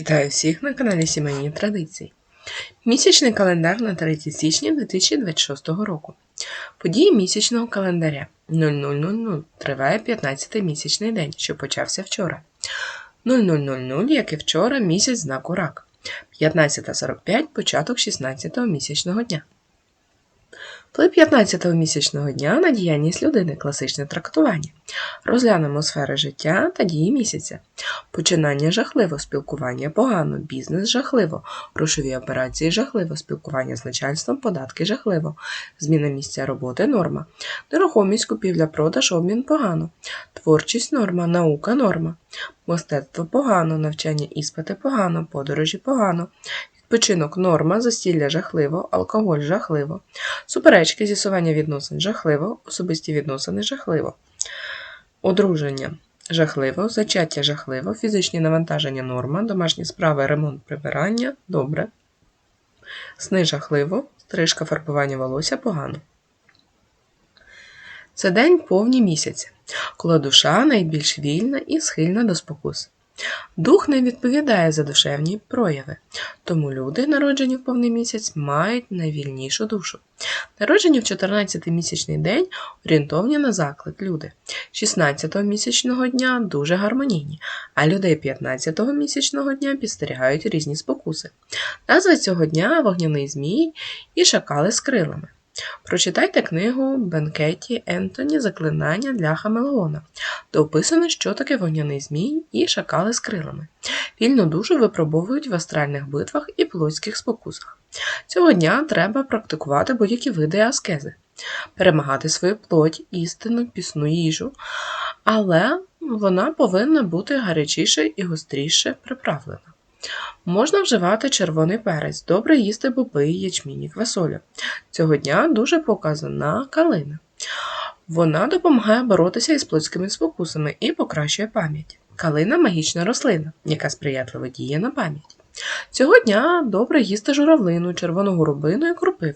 Вітаю всіх на каналі Сімейні Традиції. Місячний календар на 3 січня 2026 року. Події місячного календаря 0000 триває 15-й місячний день, що почався вчора. 0000, як і вчора, місяць знаку рак. 15.45 початок 16-го місячного дня. Вплив 15-го місячного дня на діяльність людини класичне трактування. Розглянемо сфери життя та дії місяця. Починання жахливо, спілкування погано, бізнес жахливо, грошові операції жахливо, спілкування з начальством, податки жахливо, зміна місця роботи норма, нерухомість, купівля, продаж, обмін погано, творчість норма, наука норма, мистецтво погано, навчання іспити погано, подорожі погано. Відпочинок норма, застілля жахливо, алкоголь жахливо, суперечки, з'ясування відносин жахливо, особисті відносини жахливо, одруження жахливо, зачаття жахливо, фізичні навантаження норма, домашні справи, ремонт прибирання добре, сни жахливо, стрижка фарбування волосся погано. Це день повні місяця, коли душа найбільш вільна і схильна до спокус. Дух не відповідає за душевні прояви, тому люди, народжені в повний місяць, мають найвільнішу душу. Народжені в 14-й місячний день орієнтовні на заклик люди. 16-го місячного дня дуже гармонійні, а людей 15-го місячного дня підстерігають різні спокуси. Назва цього дня вогняний змій і шакали з крилами. Прочитайте книгу Бенкеті Ентоні Заклинання для Хамелеона, де описано, що таке вогняний змій і шакали з крилами. Вільну душу випробовують в астральних битвах і плотських спокусах. Цього дня треба практикувати будь-які види аскези, перемагати свою плоть, істину, пісну їжу, але вона повинна бути гарячіше і гостріше приправлена. Можна вживати червоний перець, добре їсти боби, ячмінь квасолю. Цього дня дуже показана калина. Вона допомагає боротися із плотськими спокусами і покращує пам'ять. Калина магічна рослина, яка сприятливо діє на пам'ять. Цього дня добре їсти журавлину, червону горобину і кропив.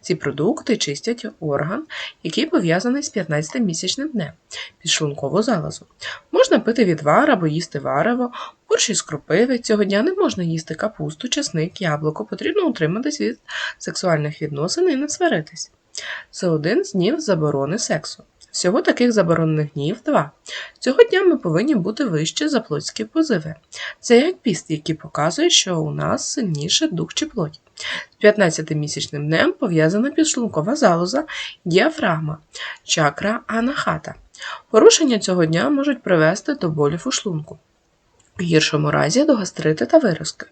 Ці продукти чистять орган, який пов'язаний з 15-місячним днем, підшлункову залозу. Можна пити відвар або їсти варево, борщ із кропиви. Цього дня не можна їсти капусту, чесник, яблуко, потрібно утриматись від сексуальних відносин і не сваритись. Це один з днів заборони сексу. Всього таких заборонених днів два. Цього дня ми повинні бути вище за плотські позиви. Це як піст, який показує, що у нас сильніше дух чи плоть. З 15-місячним днем пов'язана підшлункова залоза, діафрагма, чакра анахата. Порушення цього дня можуть привести до болів у шлунку, в гіршому разі до гастрити та виразки.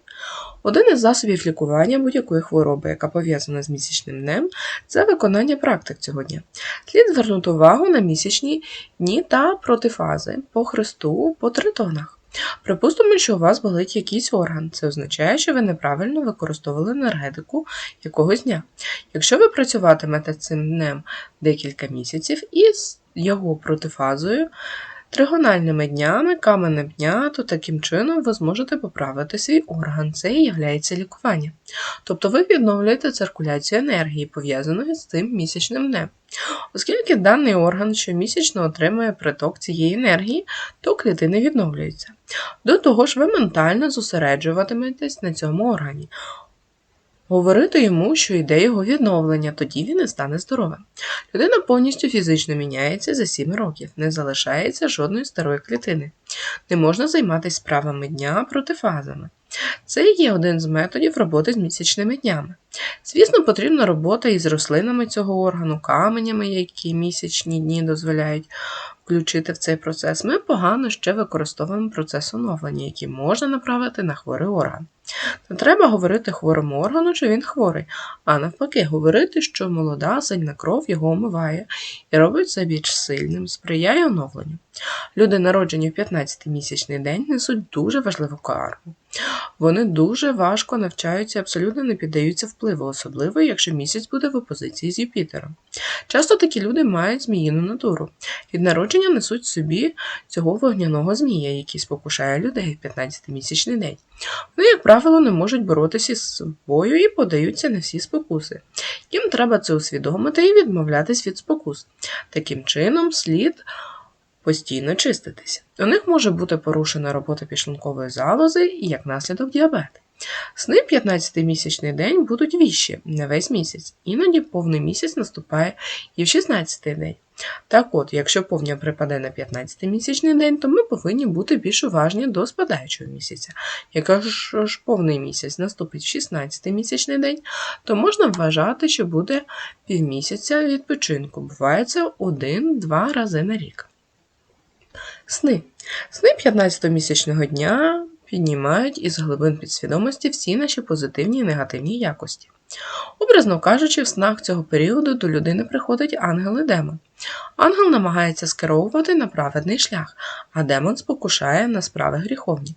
Один із засобів лікування будь-якої хвороби, яка пов'язана з місячним днем, це виконання практик цього дня. Слід звернути увагу на місячні дні та протифази по хресту по тритонах. Припустимо, що у вас болить якийсь орган. Це означає, що ви неправильно використовували енергетику якогось дня. Якщо ви працюватимете цим днем декілька місяців із його протифазою, тригональними днями, каменем дня, то таким чином ви зможете поправити свій орган. Це і є лікування. Тобто ви відновлюєте циркуляцію енергії, пов'язаної з цим місячним днем. Оскільки даний орган щомісячно отримує приток цієї енергії, то клітини відновлюються. До того ж, ви ментально зосереджуватиметесь на цьому органі. Говорити йому, що йде його відновлення, тоді він і стане здоровим. Людина повністю фізично міняється за 7 років, не залишається жодної старої клітини. Не можна займатися справами дня протифазами. Це є один з методів роботи з місячними днями. Звісно, потрібна робота із рослинами цього органу, каменями, які місячні дні дозволяють включити в цей процес. Ми погано ще використовуємо процес оновлення, який можна направити на хворий орган. Не треба говорити хворому органу, що він хворий, а навпаки, говорити, що молода, сильна кров його омиває і робить це більш сильним, сприяє оновленню. Люди, народжені в 15-місячний день, несуть дуже важливу карму. Вони дуже важко навчаються, абсолютно не піддаються впливу, особливо якщо місяць буде в опозиції з Юпітером. Часто такі люди мають зміїну натуру. Від народження несуть собі цього вогняного змія, який спокушає людей в 15-місячний день. Вони, як правило, не можуть боротися з собою і подаються на всі спокуси. Їм треба це усвідомити і відмовлятись від спокус. Таким чином, слід постійно чиститися. У них може бути порушена робота підшлункової залози і як наслідок діабет. Сни 15-місячний день будуть віщі не весь місяць, іноді повний місяць наступає і в 16-й день. Так от, якщо повня припаде на 15-місячний день, то ми повинні бути більш уважні до спадаючого місяця. Якщо ж повний місяць наступить в 16-місячний день, то можна вважати, що буде півмісяця відпочинку. Буває це один-два рази на рік. Сни. Сни 15-місячного дня піднімають із глибин підсвідомості всі наші позитивні і негативні якості. Образно кажучи, в снах цього періоду до людини приходить ангел і демон. Ангел намагається скеровувати на праведний шлях, а демон спокушає на справи гріховні.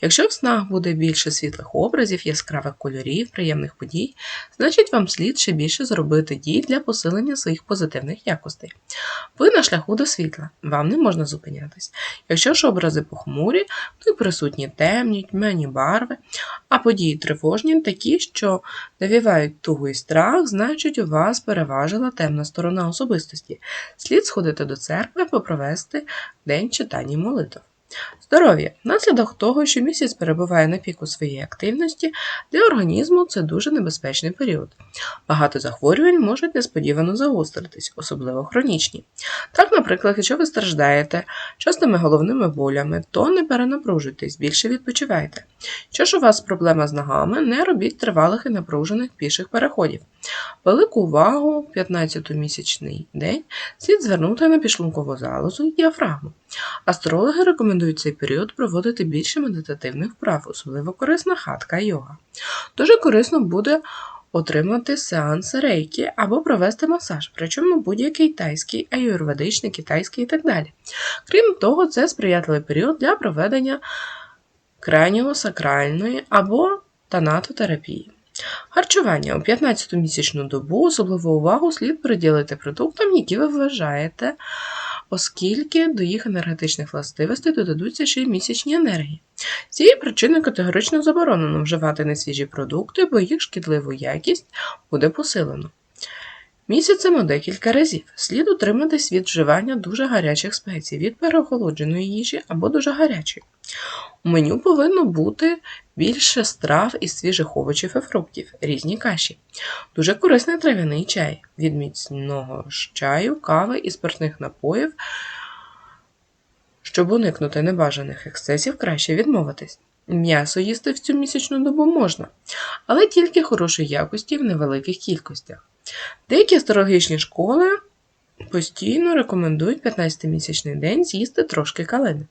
Якщо в снах буде більше світлих образів, яскравих кольорів, приємних подій, значить вам слід ще більше зробити дій для посилення своїх позитивних якостей. Ви на шляху до світла, вам не можна зупинятись. Якщо ж образи похмурі, то й присутні темні, тьмяні барви, а події тривожні такі, що навівають тугу і страх, значить у вас переважила темна сторона особистості. Слід сходити до церкви або провести день читання молитв. Здоров'я. Внаслідок того, що місяць перебуває на піку своєї активності, для організму це дуже небезпечний період. Багато захворювань можуть несподівано загостритись, особливо хронічні. Так, наприклад, якщо ви страждаєте частими головними болями, то не перенапружуйтесь, більше відпочивайте. Якщо ж у вас проблема з ногами, не робіть тривалих і напружених піших переходів. Велику увагу в 15-місячний день слід звернути на підшлункову залозу і діафрагму. Астрологи рекомендують цей період проводити більше медитативних вправ, особливо корисна хатка йога. Дуже корисно буде отримати сеанс рейки або провести масаж, причому будь-який тайський, аюрведичний, китайський і так далі. Крім того, це сприятливий період для проведення крайньо-сакральної або танатотерапії. Харчування у 15-місячну добу особливу увагу слід приділити продуктам, які ви вважаєте, оскільки до їх енергетичних властивостей додадуться ще й місячні енергії. З цієї причини категорично заборонено вживати несвіжі продукти, бо їх шкідливу якість буде посилено. Місяцем декілька разів слід утриматись від вживання дуже гарячих спецій, від переохолодженої їжі або дуже гарячої. У меню повинно бути більше страв із свіжих овочів і фруктів, різні каші. Дуже корисний трав'яний чай від міцного ж чаю, кави і спиртних напоїв. Щоб уникнути небажаних ексцесів, краще відмовитись. М'ясо їсти в цю місячну добу можна, але тільки хорошої якості в невеликих кількостях. Деякі астрологічні школи постійно рекомендують 15-місячний день з'їсти трошки калини.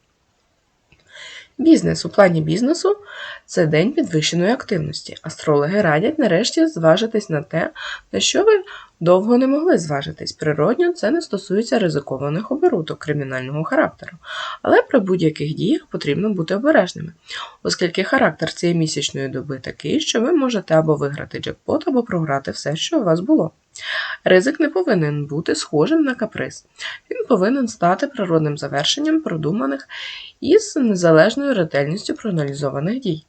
Бізнес у плані бізнесу це день підвищеної активності. Астрологи радять нарешті зважитись на те, на що ви довго не могли зважитись. Природньо це не стосується ризикованих оборудок кримінального характеру, але при будь-яких діях потрібно бути обережними, оскільки характер цієї місячної доби такий, що ви можете або виграти джекпот, або програти все, що у вас було. Ризик не повинен бути схожим на каприз. Він повинен стати природним завершенням продуманих із незалежною ретельністю проаналізованих дій.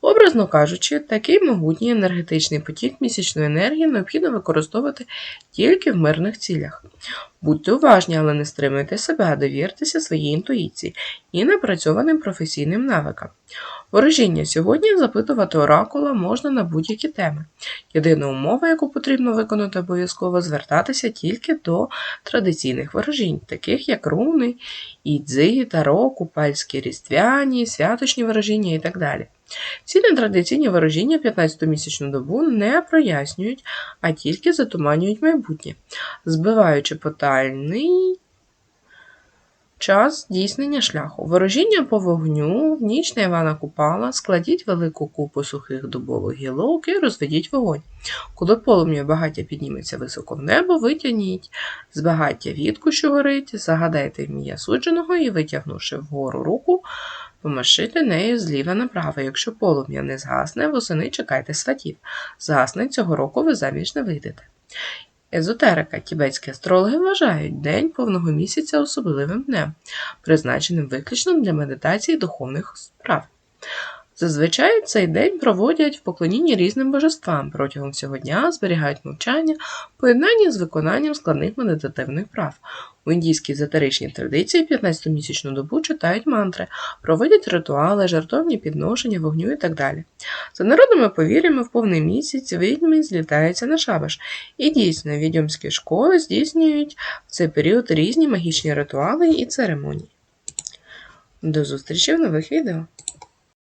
Образно кажучи, такий могутній енергетичний потік місячної енергії необхідно використовувати тільки в мирних цілях. Будьте уважні, але не стримуйте себе, а довіртеся своїй інтуїції і напрацьованим професійним навикам. Ворожіння сьогодні запитувати оракула можна на будь-які теми. Єдина умова, яку потрібно виконати обов'язково, звертатися тільки до традиційних ворожінь, таких як руни, ідзи, таро, купальські різдвяні, святочні ворожіння і так далі. Ці нетрадиційні ворожіння 15-місячну добу не прояснюють, а тільки затуманюють майбутнє, збиваючи потальний час здійснення шляху. Ворожіння по вогню в ніч на Івана Купала складіть велику купу сухих дубових гілок і розведіть вогонь. Коли полум'я багаття підніметься високо в небо, витягніть з багаття вітку, що горить, загадайте ім'я судженого і, витягнувши вгору руку, Помашити нею зліва направо. Якщо полум'я не згасне, восени чекайте сватів. Згасне цього року ви заміж не вийдете. Езотерика тібетські астрологи вважають день повного місяця особливим днем, призначеним виключно для медитації духовних справ. Зазвичай цей день проводять в поклонінні різним божествам. Протягом всього дня зберігають мовчання, поєднання з виконанням складних медитативних прав. У індійській езотеричній традиції 15-місячну добу читають мантри, проводять ритуали, жартовні підношення, вогню і так далі. За народними повір'ями, в повний місяць відьми злітаються на шабаш. І дійсно, відьомські школи здійснюють в цей період різні магічні ритуали і церемонії. До зустрічі в нових відео!